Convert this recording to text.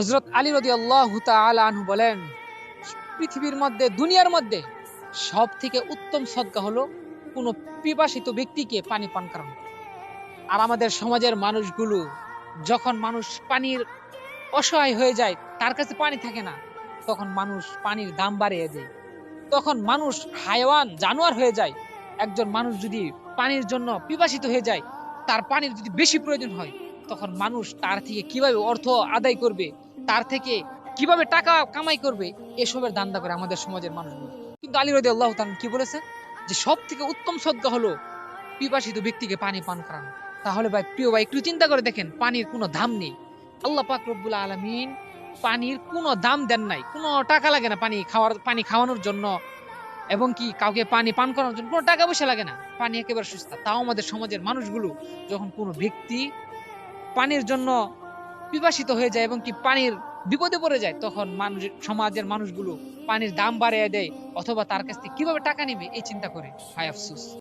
হজরত আলী রদি আল্লাহ আনহু বলেন, পৃথিবীর মধ্যে, দুনিয়ার মধ্যে সব থেকে উত্তম সদকা হলো কোনো পিপাসিত ব্যক্তিকে পানি পান করানো। আর আমাদের সমাজের মানুষগুলো যখন মানুষ পানির অসহায় হয়ে যায়, তার কাছে পানি থাকে না, তখন মানুষ পানির দাম বাড়িয়ে দেয়। তখন মানুষ হায়াওয়ান, জানোয়ার হয়ে যায়। একজন মানুষ যদি পানির জন্য পিপাসিত হয়ে যায়, তার পানির যদি বেশি প্রয়োজন হয়, তখন মানুষ তার থেকে কীভাবে অর্থ আদায় করবে তার থেকে কীভাবে টাকা কামাই করবে, এসবের দান্দা করে আমাদের সমাজের মানুষগুলো। কিন্তু আলী রদি আল্লাহ কি বলেছেন যে সব থেকে উত্তম সদ্গা হলো পিপাসিত ব্যক্তিকে পানি পান করানো। তাহলে ভাই, প্রিয় ভাই, একটু চিন্তা করে দেখেন, পানির কোনো দাম নেই। আল্লাহ পাক রব্বুল আলমিন পানির কোনো দাম দেন নাই। কোনো টাকা লাগে না পানি খাওয়ার, পানি খাওয়ানোর জন্য। এবং কি কাউকে পানি পান করানোর জন্য কোনো টাকা পয়সা লাগে না। পানি একেবারে সুস্থ তাও আমাদের সমাজের মানুষগুলো যখন কোনো ব্যক্তি পানির জন্য পিপাসিত হয়ে যায় এবং কি পানির বিপদে পড়ে যায়, তখন মানুষ সমাজের মানুষগুলো পানির দাম বাড়িয়ে দেয়, অথবা তার কাছ থেকে কীভাবে টাকা নেবে, এই চিন্তা করে। হায় আফসোস।